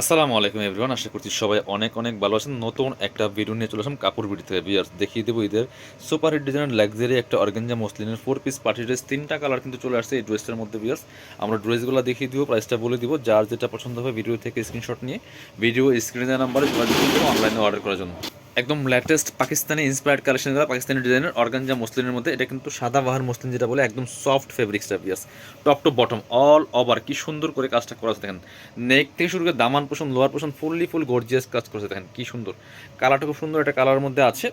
আসসালামু আলাইকুম এভরিওয়ান, আশা করছি সবাই অনেক অনেক ভালো আছেন। নতুন একটা ভিডিও নিয়ে চলে আসলাম কাপড় বিড়ি থেকে বিয়ার্স দেখিয়ে দেবো ঈদের সুপার হিট ডিজাইনের লাক্সারি একটা অর্গেঞ্জা মসলিনের ফোর পিস পার্টি ড্রেস তিনটা কালার কিন্তু চলে আসছে এই ড্রেসটার মধ্যে বিয়ার্স আমরা ড্রেসগুলো দেখিয়ে দিব প্রাইসটা বলে দিব। যার যেটা পছন্দ হবে ভিডিও থেকে স্ক্রিনশট নিয়ে ভিডিও স্ক্রিনে নাম্বারে যোগাযোগ করব অনলাইনে অর্ডার করার জন্য। একদম লেটেস্ট পাকিস্তানি ইন্সপায়ার্ড কালেকশন করা পাকিস্তানি ডিজাইনের অর্গানজা মসলিনের মধ্যে, এটা কিন্তু সাদা বাহার মসলিন যেটা বলে একদম সফট ফেব্রিক্সটা বিয়াস top to bottom all over কি সুন্দর করে কাজটা করা আছে দেখেন। নেক থেকে শুরু করে দামান পোষণ লোয়ার পোষণ ফুললি ফুল গর্জিয়াস কাজ করেছে দেখেন, কি সুন্দর। কালারটা খুব সুন্দর একটা কালার মধ্যে আছে।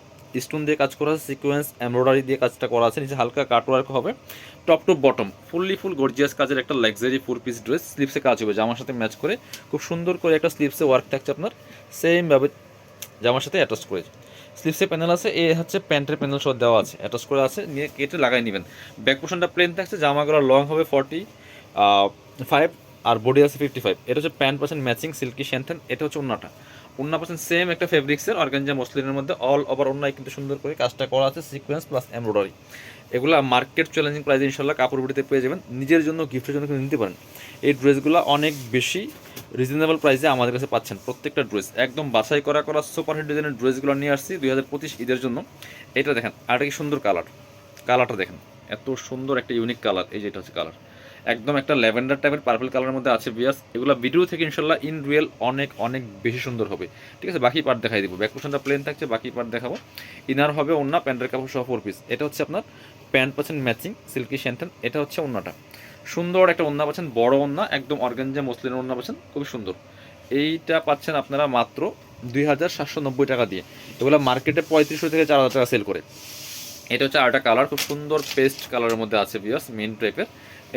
স্টোন দিয়ে কাজ করা আছে সিকোয়েন্স এমব্রয়ডারি দিয়ে কাজটা করা আছে, নিচে হালকা কাটওয়ার্ক হবে। Top to bottom fully full gorgeous কাজের একটা লাক্সারি ফোর পিস ড্রেস স্লিপসে কাজ হবে, জামার সাথে ম্যাচ করে, খুব সুন্দর করে একটা স্লিপসে ওয়ার্ক থাকছে আপনার। সেমভাবে জামার সাথে অ্যাটাচ করে স্লিপসে প্যানেল আছে, এ হচ্ছে প্যান্টের প্যানেল সব দেওয়া আছে। অ্যাটাচ করে আছে, নিয়ে কেটে লাগাই নেবেন। ব্যাক পোর্শনটা প্লেন থাকছে, জামাগুলো লং হবে ফর্টি ফাইভ আর বডি আছে ফিফটি ফাইভ এটা হচ্ছে প্যান্ট পার্সেন্ট ম্যাচিং সিল্কি শ্যান্থেন এটা হচ্ছে অন্যটা অন্য পার্সেন্ট সেম একটা ফেব্রিক্সের অর্গানজা মসলিনের মধ্যে অল ওভার অন্যায় কিন্তু সুন্দর করে কাজটা করা আছে সিকোয়েন্স প্লাস এমব্রয়ডারি এগুলো মার্কেট চ্যালেঞ্জিং প্রাইসে ইনশাল্লাহ কাপড় বিড়িতে পেয়ে যাবেন, নিজের জন্য গিফটের জন্য কিন্তু নিতে পারেন। এই ড্রেসগুলো অনেক বেশি রিজনেবল প্রাইসে আমাদের কাছে পাচ্ছেন প্রত্যেকটা ড্রেস একদম বাছাই করা করা সুপার হিট ডিজাইনের ড্রেসগুলো নিয়ে আসছি দুই হাজার পঁচিশ ঈদের জন্য। এটা দেখেন, আর কি সুন্দর কালার কালারটা দেখেন, এত সুন্দর একটা ইউনিক কালার এই যে এটা হচ্ছে কালার একদম একটা ল্যাভেন্ডার টাইপের পার্পল কালারের মধ্যে আছে বিয়াস এগুলো ভিডিও থেকে ইনশাল্লাহ ইন রিয়েল অনেক অনেক বেশি সুন্দর হবে। ঠিক আছে? বাকি পার্ট দেখাই দিব। ব্যাক পোর্শনটা প্লেন থাকছে, বাকি পার্ট দেখাবো। ইনার হবে অন্য প্যান্টের কাপড় সহ ফোর পিস এটা হচ্ছে আপনার প্যান্ট পাচ্ছেন ম্যাচিং সিল্কি শ্যান্টেন এটা হচ্ছে অন্যটা সুন্দর একটা ওন্না পাচ্ছেন, বড় ওন্না একদম অর্গানজা মসলিনের ওন্না পাচ্ছেন, খুবই সুন্দর। এইটা পাচ্ছেন আপনারা মাত্র দুই হাজার সাতশো নব্বই টাকা দিয়ে। এগুলো মার্কেটে পঁয়ত্রিশশো থেকে চার হাজার টাকা সেল করে। এটা হচ্ছে আরেকটা কালার খুব সুন্দর পেস্ট কালারের মধ্যে আছে বিয়াস মেন টাইপের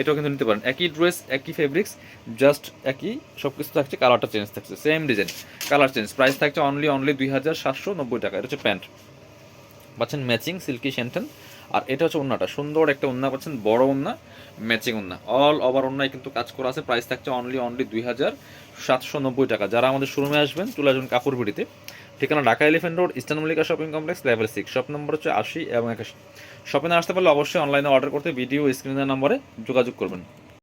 এটাও কিন্তু নিতে পারেন। একই ড্রেস একই ফেব্রিক্স জাস্ট একই সব কিছু থাকছে কালারটা চেঞ্জ থাকছে। Same design colour change price থাকছে অনলি অনলি দুই হাজার সাতশো নব্বই টাকা। এটা হচ্ছে প্যান্ট পাচ্ছেন ম্যাচিং সিল্কি শ্যান্টেন আর এটা হচ্ছে ওন্নাটা। সুন্দর একটা ওন্না পাচ্ছেন, বড় ওন্না ম্যাচিং ওন্না। অল ওভার ওন্নায় কিন্তু কাজ করা আছে। প্রাইস থাকছে অনলি অনলি দুই হাজার সাতশো নব্বই টাকা। যারা আমাদের শোরুমে আসবেন, চলে আসবেন কাপড় বিড়িতে। ঠিকানা Dhaka elephant road, eastern Mallika shopping complex, level six. Shop number হচ্ছে আশি এবং একাশি। শপিংয়ে আসতে পারলে অবশ্যই অনলাইনে অর্ডার করতে ভিডিও স্ক্রিনের নম্বরে যোগাযোগ করবেন।